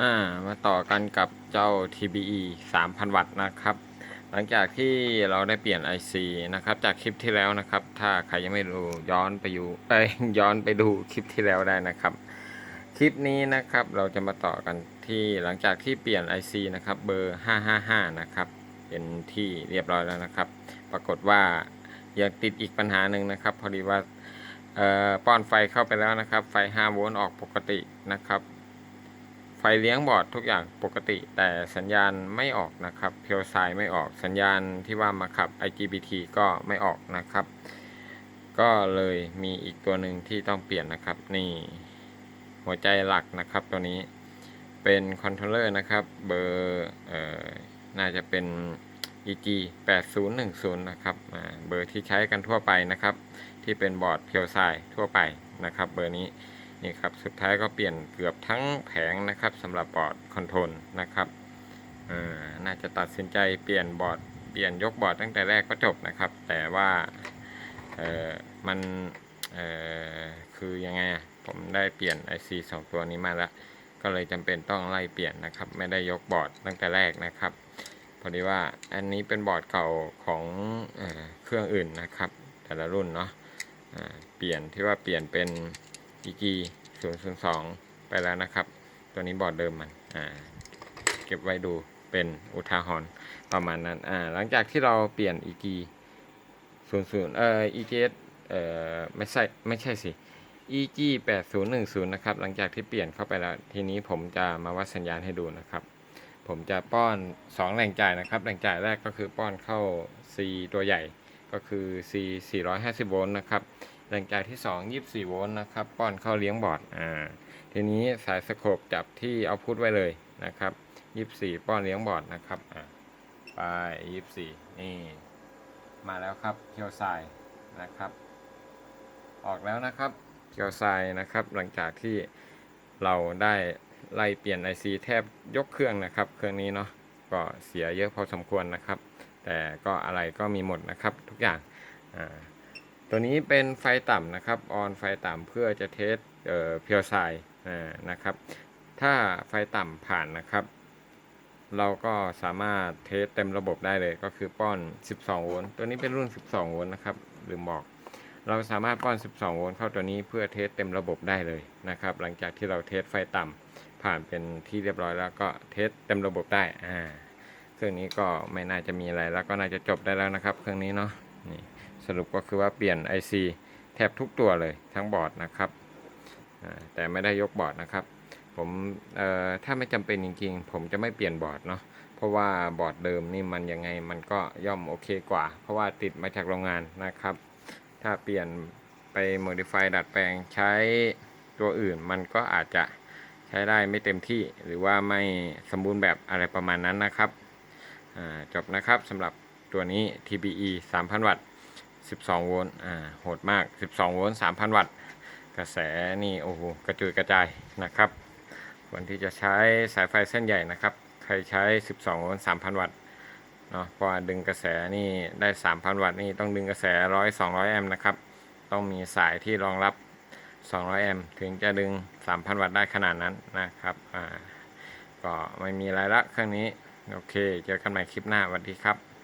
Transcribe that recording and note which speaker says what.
Speaker 1: อ่ามาต่อกันกับเจ้า TBE 3,000 วัตต์นะครับ หลังจากที่เราได้เปลี่ยน IC นะครับจากคลิปที่แล้วนะครับ ถ้าใครยังไม่ดูย้อนไปอยู่ไปย้อนไปดูคลิปที่แล้วได้นะครับ คลิปนี้นะครับเราจะมาต่อกันที่หลังจากที่เปลี่ยน IC นะครับเบอร์ 555 นะครับเป็นที่เรียบร้อยแล้วนะครับ ปรากฏว่ายังติดอีกปัญหาหนึ่งนะครับ พอดีว่าป้อนไฟเข้าไปแล้วนะครับ ไฟ 5 โวลต์ออกปกตินะครับ เลี้ยงบอร์ดทุกอย่างปกติ แต่สัญญาณไม่ออกนะครับเพียวไซไม่ออกสัญญาณที่ว่ามาขับ IGBT ก็ไม่ออกนะครับ ก็เลยมีอีกตัวหนึ่งที่ต้องเปลี่ยนนะครับ นี่หัวใจหลักนะครับตัวนี้เป็นคอนโทรลเลอร์นะครับ เบอร์เอ่อน่าจะเป็น EG 8010นะครับเบอร์ที่ใช้กันทั่วไปนะครับ ที่เป็นบอร์ดเพียวไซทั่วไปนะครับ เบอร์นี้ นี่ครับสุดท้ายก็เปลี่ยนเกือบทั้งแผงนะครับสำหรับบอร์ดคอนโทรลนะครับอ่าน่าจะตัดสินใจเปลี่ยนบอร์ดเปลี่ยนยกบอร์ดตั้งแต่แรกก็จบนะครับ แต่ว่าเออมันเออคือยังไงผมได้เปลี่ยน IC 2 ตัวนี้มาแล้ว ก็เลยจำเป็นต้องไล่เปลี่ยนนะครับ ไม่ได้ยกบอร์ดตั้งแต่แรกนะครับพอดีว่าอันนี้เป็นบอร์ดเก่าของเออเครื่องอื่นนะครับ แต่ละรุ่นเนาะเปลี่ยนที่ว่าเปลี่ยนเป็นอีกี 002ไปแล้วนะครับ ตัวนี้บอร์ดเดิมมันอ่าเก็บไว้ดูเป็นอุทาหรณ์ประมาณนั้นอ่าหลังจากที่เราเปลี่ยน EG 00เอ่อ EGS เอ่อไม่ใช่ไม่ใช่สิ EG 8010นะครับหลังจากที่เปลี่ยนเข้าไปแล้ว ทีนี้ผมจะมาวัดสัญญาณให้ดูนะครับ ผมจะป้อน2แหล่งจ่ายนะครับแหล่งจ่ายแรกก็คือป้อนเข้า C ตัวใหญ่ก็คือ C 450โวลต์นะครับ แหล่งจ่ายที่ 2 24 โวลต์นะครับ ป้อนเข้าเลี้ยงบอร์ดอ่าทีนี้สายสโคปจับที่เอาพุทไว้เลยนะครับ 24 ป้อนเลี้ยงบอร์ดนะครับอ่าไป 24 นี่ มาแล้วครับเคียวไซนะครับ ออกแล้วนะครับเคียวไซนะครับ หลังจากที่เราได้ไล่เปลี่ยน IC แทบยกเครื่องนะครับ เครื่องนี้เนาะก็เสียเยอะพอสมควรนะครับ แต่ก็อะไรก็มีหมดนะครับทุกอย่างอ่า ตัวนี้เป็นไฟต่ำนะครับ ออนไฟต่ำเพื่อจะเทสเอ่อเพียวไซอ่านะครับ ถ้าไฟต่ำผ่านนะครับ เราก็สามารถเทสเต็มระบบได้เลยก็คือป้อน 12 โวลต์ ตัวนี้เป็นรุ่น 12 โวลต์นะครับลืมบอก เราสามารถป้อน 12 โวลต์เข้าตัวนี้เพื่อเทสเต็มระบบได้เลยนะครับ หลังจากที่เราเทสไฟต่ำผ่านเป็นที่เรียบร้อยแล้วก็เทสเต็มระบบได้อ่าเครื่องนี้ก็ไม่น่าจะมีอะไรแล้วก็น่าจะจบได้แล้วนะครับ เครื่องนี้เนาะ นี่สรุปก็คือว่าเปลี่ยน IC แทบทุกตัวเลยทั้งบอร์ดนะครับแต่ไม่ได้ยกบอร์ดนะครับ ผมถ้าไม่จำเป็นจริงๆ ผมจะไม่เปลี่ยนบอร์ดเนาะเพราะว่าบอร์ดเดิมนี่มันยังไงมันก็ย่อมโอเคกว่า เพราะว่าติดมาจากโรงงานนะครับ ถ้าเปลี่ยนไป modify ดัดแปลงใช้ตัวอื่นมันก็อาจจะใช้ได้ไม่เต็มที่หรือว่าไม่สมบูรณ์แบบอะไรประมาณนั้นนะครับจบนะครับสำหรับ ตัวนี้ TBE 3,000 วัตต์ 12 โวลต์ อ่า โหดมาก 12 โวลต์ 3,000 วัตต์ กระแสนี่ โอ้โห กระจุยกระจายนะครับควรที่จะใช้สายไฟเส้นใหญ่นะครับ ใครใช้ 12 โวลต์ 3,000 วัตต์ เนาะเพราะดึงกระแสนี่ได้ 3,000 วัตต์นี่ต้องดึงกระแส 100 200 แอมป์นะครับ ต้องมีสายที่รองรับ 200 แอมป์ถึงจะดึง 3,000 วัตต์ได้ขนาดนั้นนะครับ อ่า ก็ไม่มีอะไรละเครื่องนี้ โอเค เจอกันใหม่คลิปหน้าสวัสดีครับ